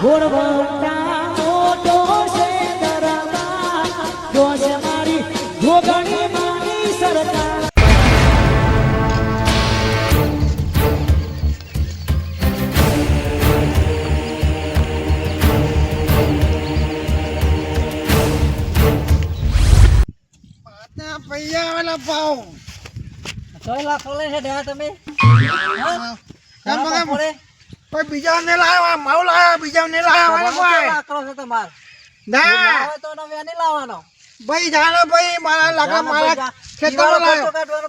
ઘોડવટા મોટો છે દરબાર જોશ મારી જોગણી માની સરકાર પૈયા આવેલા ભાવ છ લાખ લે છે દેવા તમે કેમ કોઈ બીજા ને લાવ્યા માવ લાવ્યા બીજા ને લાવ્યા ભાઈ લાકડો છે તમાર? ના. હોય તો નવે નહીં લાવવાનો. ભાઈ જાણે ભાઈ મારા લાકડા મારા ખેતરમાં લાવ્યો. કાઢવાનો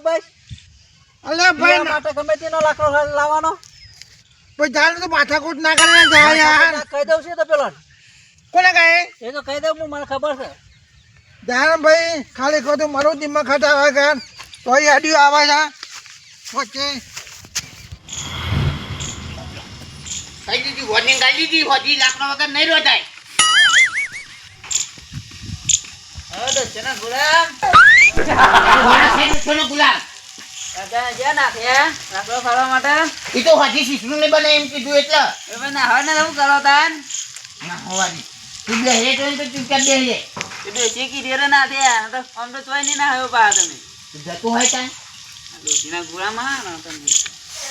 અલે ભાઈ માટે ગમે તેનો લાકડો લાવવાનો. ભાઈ જાણે તો માથાકૂટ ના કરે ને જા યાર. કહી દઉં છું તો પેલો કોને કહે? એ તો કહી દઉં હું મને ખબર છે. જાણે ભાઈ ખાલી ખોટું મારું દિમાગ ખટાવે કે તો અડ્યું આવે છે. વચ્ચે કઈ દીધી વોર્નિંગ કાઢી દીધી હોજી લાકડા વગર નહીં રોધાય. હવે તો છે ને ગુલામ. મારા શેઠ છોનો ગુલામ? કાકા જ્યાં નાખ્યા લાકડો ફાડવા માટે. ઈ તો હોજી શીશનું ને બને એમ કીધું એટલે. હવે ના હવે ને શું કરો તાન? ના હોવાની. તું બે હે તો એમ તો ચૂપચાપ બે હે? એ ડોસી કીધી રે ના થયા તો આમ તો ચોય નહીં ના આવ્યો પા તમે. તું જતું હોય ત્યાં ડોસીના ગુલામાં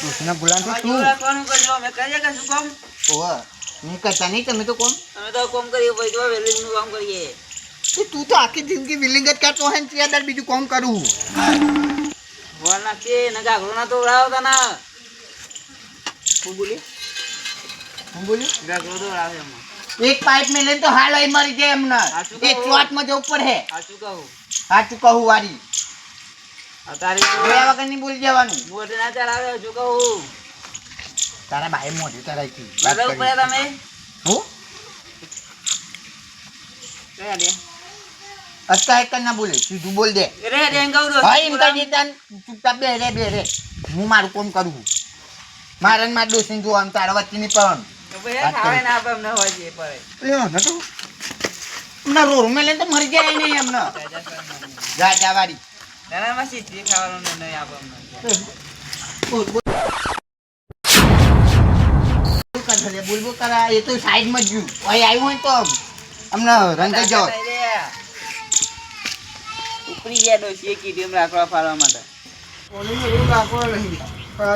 ના તમે ગુલામ તો. તું રાખવાનું કરજો અમે કરીએ કે શું કામ? ઓહ હું કરતા નહીં તમે તો કોણ? અમે તો કોમ કરીએ ભાઈ જો વેલ્ડિંગનું કામ કરીએ. તો તું તો આખી જિંદગી વિલિંગ જ કરતો હોય ને ત્યાં દર બીજું કોમ કરું? વોલ નાખીએ ને ગાઘરો ના તો ઉડાવતા ના હું બોલી? હું બોલ્યું ગાઘરો તો ઉડાવે એમાં. એક પાઇપ મેલે તો હાલ મરી જાય એમને. હા, એ ચોટમાં જવું પડે સાચું કહું? સાચું કહું વારી. અત્યારે જોયા વગર નહીં બોલી જવાનું. મોઢે ના ચડાવે હજુ કહું. તારા ભાઈ મોઢું ચડાવી બરાબર પડે તમે? હું? અત્યારે એક ના બોલે. સીધું બોલ દે. રે દે કહું હા એમ કહી દેતા ચૂપચાપ બે રે બે રે હું મારું કોમ કરું મારે માર મારા જોવાનું તારા વચ્ચે ની પણ. ના રોડ મેલે તો મરી જાય નહીં એમને જા કરા એ તો સાઈડમાં જ અહીં આવ્યું હોય તો અમને રંગ જાઓ ઉપરી ગયા ડોસીએ કીધું એમ રાખવા ફાળવા માટે કોની એવું લાકડો નહીં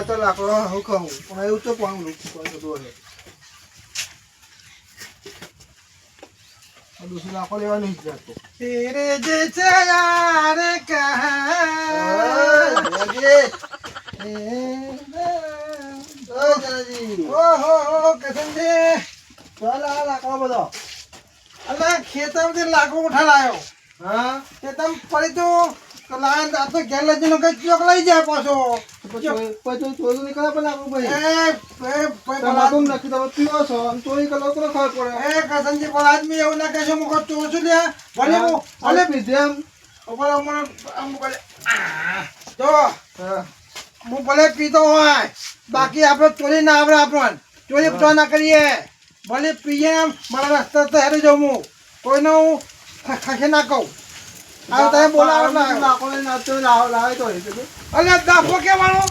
તો લાકડો હું કહું પણ એવું તો પણ લોકો હશે આ દૂસરો લાકડો લેવા નહીં જતો. તેરે જે યાર બધો. અલા ખેતરમાંથી લાકડો ઉઠા લાયો હા? ખેતર પડી તો લાયન આ તો ઘેર લઈ જાય પાછો. પછી ચોરી નીકળે પણ આપણું ભાઈ. તમાકુ નાખી તમે પીવો છો. અને ચોરી કરો તો ખબર પડે. એ ભલા આદમી એવું ના કહેશો મુકો ચોર છું લ્યા? ભલે ભલે પીધે એમ. ભલે મને આમ ભલે જો હું. ભલે પીતો હોય બાકી આપણે ચોરી ના આવડે આપણને. ચોરી તો ના કરીએ. ભલે પીએ એમ મારા રસ્તા તો હેરે જાઉં હું. કોઈને હું ખસે ના કહું. આ તમે બોલાવો ના. લાવ- તો. અલે દાફો કેવાનો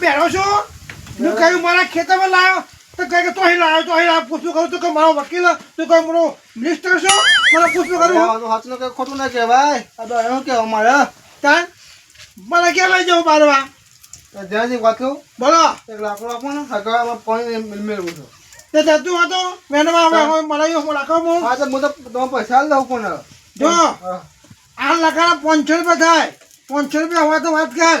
બેઠો છો? હું કહ્યું મારા ખેતરમાં લાવ્યો તો કહે કે તો અહીં લાવ્યો તો અહીં લાવ્યો પૂછું કરું તો કે મારો વકીલ તો કહે મારો મિનિસ્ટર છો? મને પૂછું અરે કરું હાથનું કે ખોટું ના કહેવાય. આ તો એવું કહેવા મારે. તાન મને ક્યાં લઈ જવું બારવા તો જ્યાંથી વાત કહું બોલો. એક લાકડો આપો ને હકવામાં પાણી મેળ- મેળવું છું. તે જતું હતો? મેનમાં હવે મને હું લાકડો હું હા તો હું તો તમે પૈસા લઉં પણ જો. આ લાકડા પાંચસો રૂપિયા થાય. પાંચસો રૂપિયા હોય તો વાત કર.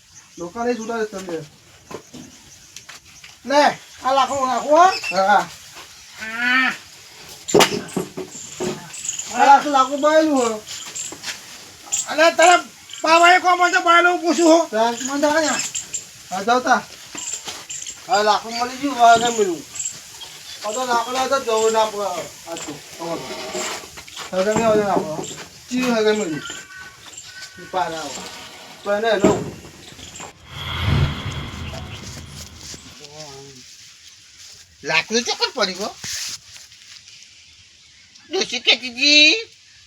તો બોલ પાંચસો રૂપિયા લાકડો છે લાય રોકડા લોકોને છૂટા તમને. લે, આ લાકડું નાખો, હો. હા આ લાકડું બાયેલું હોય. અને તારે બાબાએ કોમ તો બાયલો પૂછું, હો. મને. હા જાવ તા. હા લાકડું મળી ગયું હવે નહીં મળ્યું. આ તો લાકડા તો જવું ના પડે. આ તો હવે મેં હવે નાખો ચી હવે મેં પાર તો એને લો લાકડું ચોક્કસ પડ્યું હો. ડોશી કહેતી હતી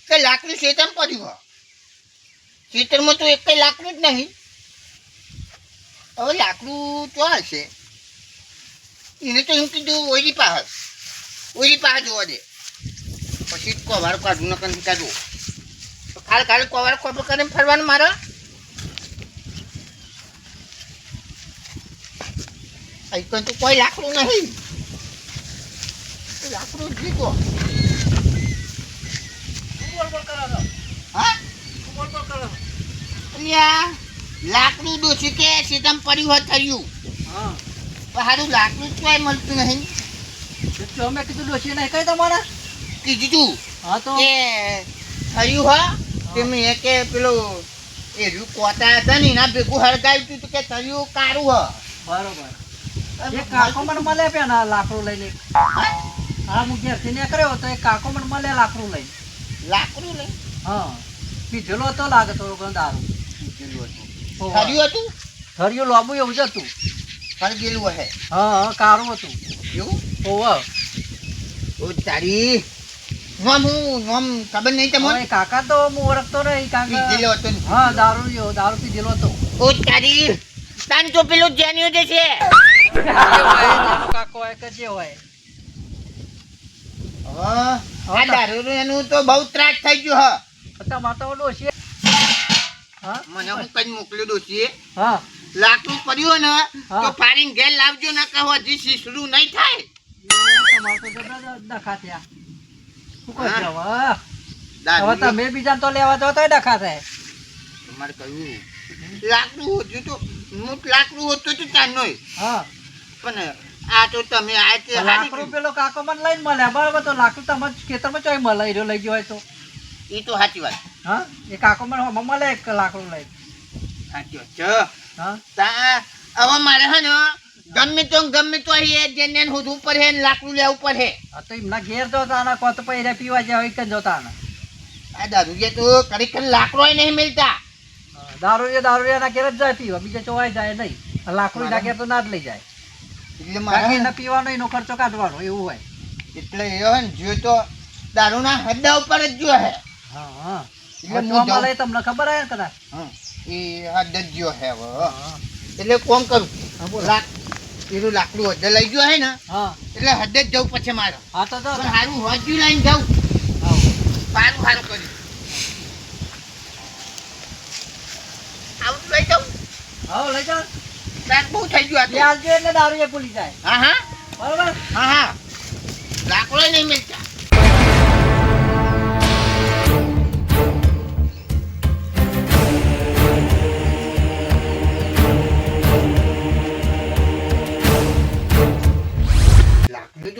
કે લાકડું શેતમ પડ્યું ખેતરમાં તો એક લાકડું જ નહીં. હવે લાકડું તો હશે. એને તો એમ કીધું ઓઈલી પાસ ઓઈલી પાસ જોવા દે. પછી કોવાર કાઢું ન કરી કાઢું. ખાલ ખાલ કોવાર કોપો કરીને ફરવાનું મારે? અહીં તો કોઈ લાકડું નહીં. લાકડું જીતો લાકડું ડોસી કે સીધમ પડ્યું હોત થયું સારું લાકડું ક્યાંય મળતું નહીં. અમે કીધું ડોશી નહીં કઈ તમારે કીધું તું હા તો. કે થયું હા તે મેં કે પેલો એ રૂ કોતા હતા ને એના ભેગું હળગાવ્યું તું કે થયું કારું હ. બરોબર. કાકો મને મળે પે ને લાકડું લઈને. હા હું ઘેરથી નીકળ્યો તો એ કાકો મને મળે લાકડું લઈ લાકડું લઈ હા પીધેલો તો લાગે થોડો ઘણો દારૂ. હતું. હોવે. હતું? થર્યું લાંબુ એવું જ હતું. હળગેલું હે? હા હા કારું હતું. એવું? ઓવર ઓ તારી. નોમ હું નોમ ખબર નહીં તમને કાકા તો હું ઓળખતો નહીં કાકા પીધેલો હતો હા દારૂ દારૂ પીધેલો હતો. ઓ તારી. તાન તો પેલું જેન્યુ જે છે. કાકો હોય કે જે હોય. હા આ દારૂ એનું તો બહુ ત્રાસ થઈ ગયો હા. તમારે તો હા? મને હું કઈ મોકલ્યું ડોશીએ હા. લાકડું પડ્યું ને. તો ફાડીને ઘેર લાવજો ને કહો હજી શીશડું નહીં થાય. તમારે તો તમે બીજા તો લેવા તો તોય ડખા થાય. તમારે કહ્યું લાકડું હોતું તો લાકડું હોતું તો તારનો હા. પણ આ તો તમે આ તે લાકડું પેલો કાકો મને લઈને મળ્યા. બરાબર તો લાકડું તમારે ખેતરમાં ચોય મળે રહ્યો લઈ ગયો હોય તો. એ તો સાચી વાત. હા? એ કાકો મને મળે એક લાકડું લઈને. સાચી વાત. છે હા? તા હવે મારે હે ને ગમે તો ગમે તો અહીં જેને હોદવું પડે ને લાકડું લેવું પડે. આ તો એમના ઘેર જોતા તાના કોત પૈરા પીવા જાય જ જોતા આ દારૂ તો ખરેખર લાકડો નહીં મિલતા. દારૂ એ દારૂ એના ઘેર જ જાય પીવા. બીજા ચોવાય જાય નહીં. લાકડું ના ઘેર તો ના જ લઈ જાય. એટલે મારે એને પીવાનો એનો ખર્ચો કાઢવાનો એવું હોય. એટલે એ હે ને જો તો દારૂના હદ્દા ઉપર જ જો હે. હા હા. એટલે હું જોવા તમને ખબર આવે કદાચ? હં, એ હદ જ જો હે એટલે કોમ કરું. પેલું લાકડું હદ્દે લઈ ગયો હે ને હા. એટલે હદ જ જવું પછી મારે. હા તો પણ હારું હોજ્યું લઈને જાઉં. હા. સારું સારું આવું લઈ જાઉં. હા લઈ જાઓ. રાત બહુ થઈ ગયું હતું આ હાલજો એટલે દારૂ એ ભૂલી જાય. હા હા. બરોબર? હા હા. લાકડો નહીં મિલતા.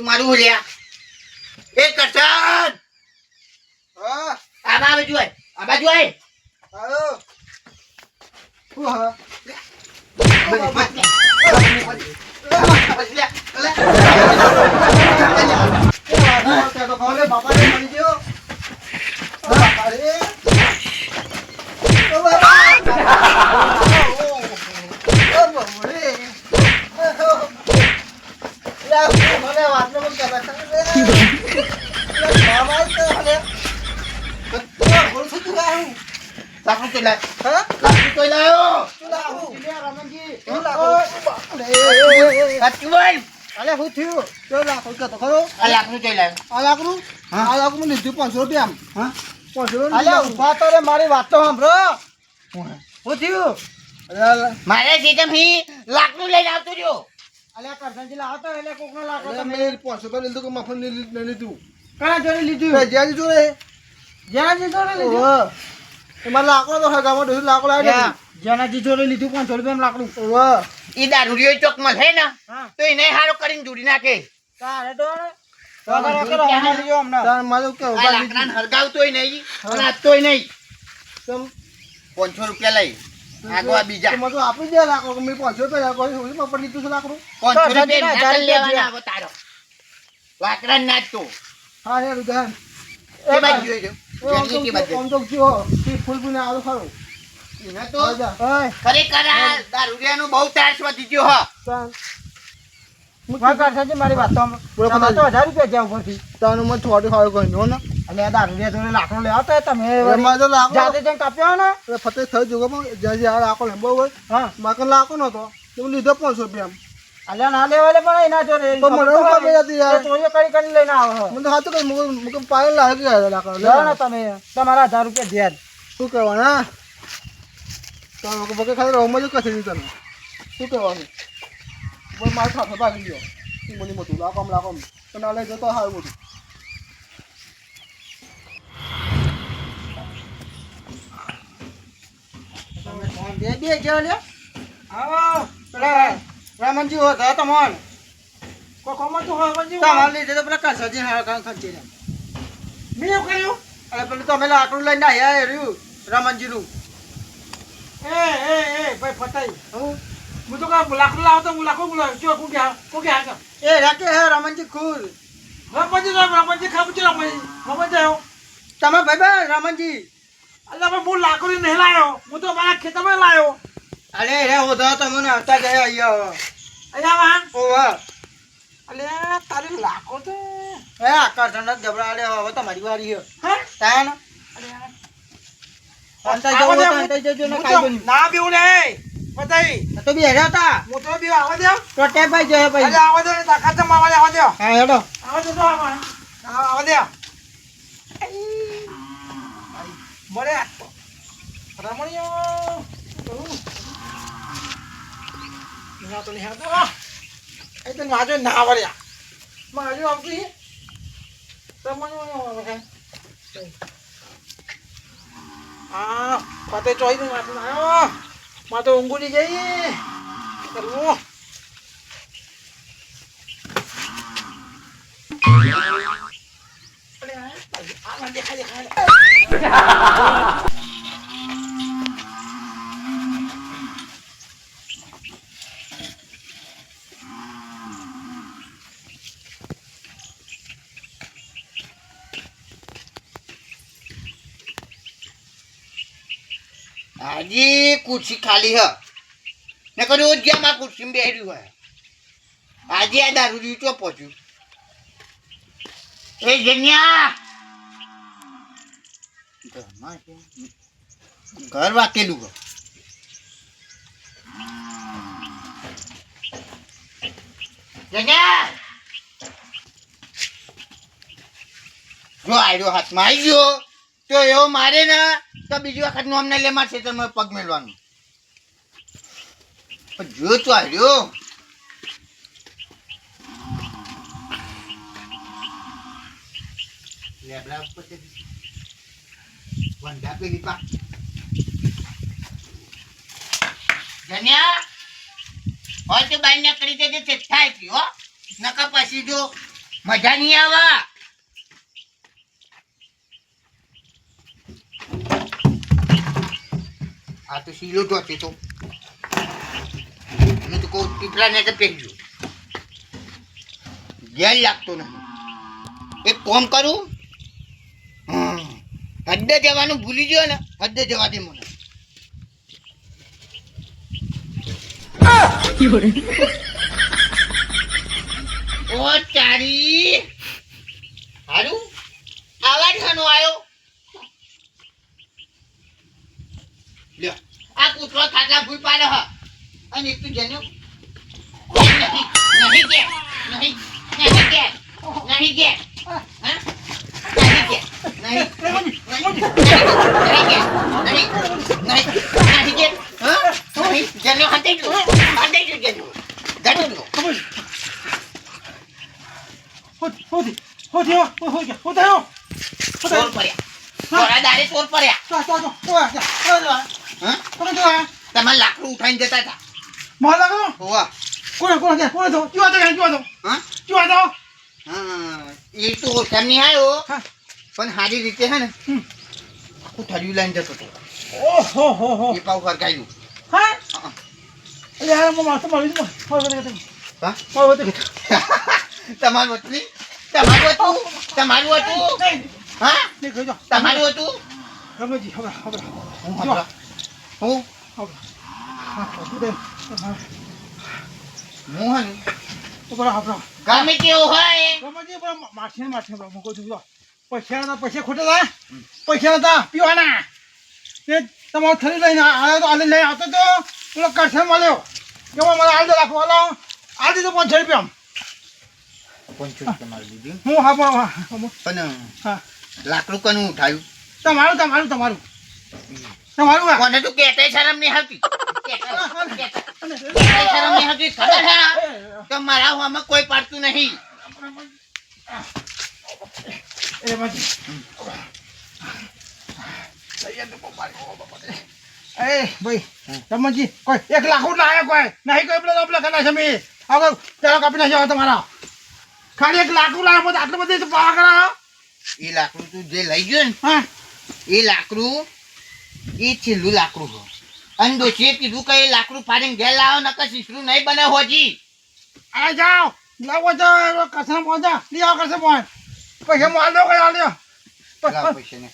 મારું હોલ્યા એ કરશન. હા. આ બાજુ આય. આ બાજુ આય. શું હા? તો કહો ને બાપાને મળી ગયો બાપા રે રે તો તું તો તો લાવું સાચું બોલ અલે શું થયું તો લાકડું કહેતો ખરો આ લાકડું તો લાયો આ હા. આ મેં લીધું પાંચસો રૂપિયા આમ. પાંચસો રૂપિયા અલે ઊભા તો રે મારી વાત તો સાંભળો શું થયું મારે સીધમ હી લાકડું લઈને આવતો રહ્યો અલે કરસનજી લાવો એટલે કોકનો લાકડો મેં પાંચસો રૂપિયા લીધું કે મફત લીધું કણા જોડે લીધું જ્યાં જોડે જ્યાં જોડે લીધું તમારે લાકડો તો હગામાં લાકડો આવી જેનાજી જોડે લીધું પાંચસો રૂપિયા લાકડું. વાહ. ઈ દારૂડિયો ચોક મળે ને. હા. તો એને હારો કરીને જોડી નાખે. તારે તો તાર મારું કેવું આ લાકડાને હરગાવતોય નહીં અને આપતોય નહીં. તમ પાંચસો રૂપિયા લઈ. આગવા બીજા. તો મને તો આપી દે લાકડો. કે મેં પાંચસો રૂપિયા લાકડો મફત લીધું છે લાકડું? પાંચસો તો રૂપિયા લેવાના આવો તારો. લાકડા નાચતો હા યાર ઉદાહરણ એ બાજુ જોઈ તો તો જો ફૂલ ફૂલ આવું ખરું. તો ખરેખર આ દારૂડિયાનો બહુ ત્રાસ વધી ગયો હ. ચાલ વાત કરશે છે મારી વાત. તો બોલો, તમારે તો હજાર રૂપિયા જ્યાં ઉપરથી. તાનું મને થોડું ખાવું કોઈ નો ને. એટલે આ જોડે લાકડો લેવા તમે. એમાં તો લાકડો જાતે જઈને કાપ્યો ને? એટલે ફતે થયું જોગો પણ જ્યાં જ્યાં લાકડો લેમ્બો હોય હા. મારે લાકડો નતો તો લીધો પાંચસો રૂપિયા અલ્યા ના લેવા લે પણ એના જોડે તો મને ખબર હતી યાર. ચોરીઓ કરી કરીને લઈને આવો મને તો હાથું કઈ મુકે મુકે પાયલ લાગે ગયા લાકડો. લો તમે તમારા હજાર રૂપિયા ધ્યાન શું કરવાનું હા તો બકે ખાલી રોમાં જ કશે નહીં તને શું કરવાનું બોલ મારે ખાતો ભાગી ગયો. મને મોટું લાકમ લાકમ તો ના લઈ જતો સારું બધું. બે બે જેવો લે આવો. પેલા રામનજી હો તો તમોન કોઈ કોમો તો હોય પણ તમારે લીધે તો પેલા કરસાજી હા કાં ખંચી મેં કર્યું? અરે પેલું તમે લાકડું લઈને આવ્યા રહ્યું રામનજીનું. એ એ એ ભાઈ ફટાઈ હું હું તો કાં લાકડું લાવતો હું લાકડું બોલાવ્યો ચો કું ગયા કું ગયા હતા એ રાકે હે રામનજી ખુદ રમણજી તો રમણજી ખાવું છે રમણજી રમણજી આવ્યો તમે ભાઈ ભાઈ રામનજી. અલ્યા ભાઈ હું લાકડી નહીં લાવ્યો હું તો મારા ખેતરમાં લાવ્યો અરે રે હોધો તમને આવતા ગયા અહીંયા. અહીંયા વાહન ઓવા અલ્યા તારી લાકો તો એ આકાર ઠંડા જબરા આલે હવે તમારી વારી છે. હે? તાન અલ્યા અંતાઈ જવું હોય તો અંતાઈ જજો ને બીવું ને બતાઈ તો બી હેડ્યા તા. હું તો બીવું આવવા દે. તો ટેપ ભાઈ જય ભાઈ. અલ્યા આવવા દે તાકાત જમવા આવવા દે આવવા દે. હા હેડો. આવવા દે તો આવવા આવવા દે. મળે. રમણીયો. ના તો નહીં આવતો. એ તો નાજો ના વળ્યા. માજો આવતી. રમણીયો આ ફતે ચોઈ દઉં માથે આવ્યો માં તો ઊંઘુલી જઈ કરવું? અરે આ આ દેખાય દેખાય આજે ખુરશી ખાલી હ ને કરી રોજ ગયા માં ખુરશી બેહર્યું હોય આજે આ દારૂ રહ્યું ચો પહોંચ્યું એ જન્યા. ઘર વાકેલું ઘર જન્યા જો આયરો હાથમાં આવી ગયો તો એવો મારે ને તો બીજી વખતનું અમને લે છે તમે પગ મેળવાનું. જો તો આવ્યો લેબડા ઉપર વંડા પેલી પા ધન્યા હોય તો બાઈ થાય હો. નકા પછી જો મજા નહીં આવે. આ તો શીલો છે તો. હું તો કહું, પીપળાને તો પહેરજો જેલ લાગતો નથી. એક કોમ કરું. હદ્દે જવાનું ભૂલી ગયો ને હદ્દે જવા દે મને. ઓ તારી હારું? આવાજ ખાનો આવ્યો લ્યો આ કૂતરો ખાટલા ભૂલ પાડે હ અને તું જન્યો નહીં કે નહીં નહીં નહીં ચોર પડ્યા ચોર હા? કોણ તો તમારે લાકડું ઉઠાઈને જતા હતા. લાગો હોવા. કોણ કોણ છે કોણ તો? ક્યો તો ક્યો તો હા? ક્યો તો હા એ તો ઓળખાણ નહીં આવ્યો પણ સારી રીતે હે ને. આખું થર્યું લઈને જતો હતો. ઓહો હો હો. એ પાવ ફરકાયું હા? હા. અરે યાર મો માથું મારી દો મોહ વતે હા? મોહ વતે તમારી વતની તમારું હતું? તમારું હતું? હા? તમારું હતું? રમજી હવે હવે હું હું હા ગમે તેવું હોય. રમજી પણ મારશે ને મારશે હું કહું છું પૈસા હતા પૈસા ખોટા હતા પૈસા હતા પીવાના. તે તમારું થરી લઈને આવ્યો તો આલી લઈને આવતો તો પેલો કરશે મળ્યો કે મને આલી દો રાખો હાલો. આ દીધો પાંચસો રૂપિયા પંચો દીધું. હું હા પણ હા, હા, પણ હા. લાકડું કનું ઉઠાયું? તમારું તમારું તમારું. તમારું કોને તું કહેતાય શરમ નહીં આવતી? કહેતાય કહેતાય શરમ નહીં આવતી ખબર હે તો મારા હોમાં કોઈ પાડતું નહીં. એ રમજી એ ભાઈ કોઈ એક લાખ લાયા કોઈ? નહીં કોઈ પેલા પેલા કના છે મેં. હવે ચાલો કાપી નાખ્યો તમારા. ખાલી એક લાકડું લાવ્યો આટલું બધું પાવા કરા? એ લાકડું તું જે લઈ ગયો ને હા. એ લાકડું એ છેલ્લું લાકડું હો અને ડોશીએ કીધું કે એ લાકડું ફાડીને ઘેર લાવો નકર શીશરું નહીં બને હોજી. આ જાઓ લાવો તો કસમ પહોંચા લઈ આવો કસમ પહોંચ પૈસા માલ દો કઈ આલ્યો?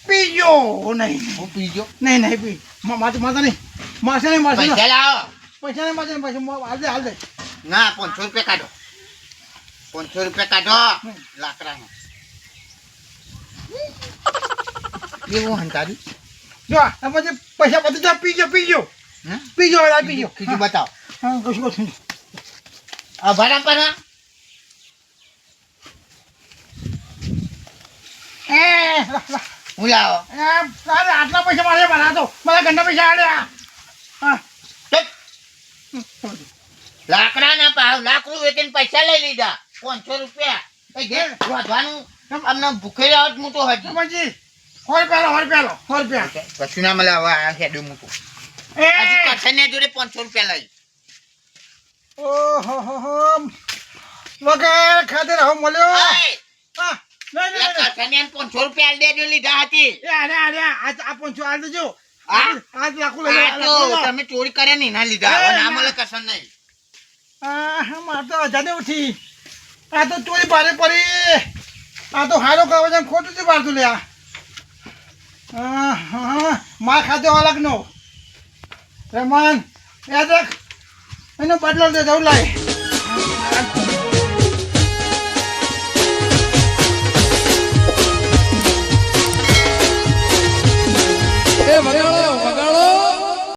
પીજો નહીં. હું પીજો? નહીં નહીં પી. માથે માથે નહીં. માસે નહીં માસે પૈસા લાવો. પૈસા નહીં માસે પૈસા હાલ દે હાલ દે ના પાંચસો રૂપિયા કાઢો. પાંચસો રૂપિયા કાઢો. લાકડાનો. એવું હંતાડ્યું? જો આ પૈસા પતી જા પીજો પીજો? પીજો હવે પીજો. કીધું બતાવો. હા કશું કશું આ ભાડા પર એ લા, લા. હું લાવો? અરે આટલા પૈસા મારે ભરા તો મારા ઘરના પૈસા આલ્યા હા. ચૂપ. લાકડા ના ભાવ લાકડું વેચીને પૈસા લઈ લીધા. પાંચસો રૂપિયા. એ ઘેર રોધવાનું અમને ભૂખે જ મોટો હજી. હોર પેલો હોર પેલો હોર પેલો કશું ના મળે હવે આ હેડું એ! હજી કઠિન જોડે પાંચસો રૂપિયા લઈ. ઓહો હો હો વગર ખાતે રહો મળ્યો. હા નહીં નહીં પાંચસો રૂપિયા દેજો લીધા હતી. અરે અરે આ પંચો આલ દેજો. હા? આજ લાખો આ તમે ચોરી કરે ને ના લીધા. ના મળે કસન નહીં. આ માર તો અજાને ઉઠી આ તો ચોરી ભારે પડી. આ તો હારો કરવા ખોટું છે બારતું લે હા માર ખાતે અલગ નો રમન યાદ રાખ એનો બદલો દે જવું લાય.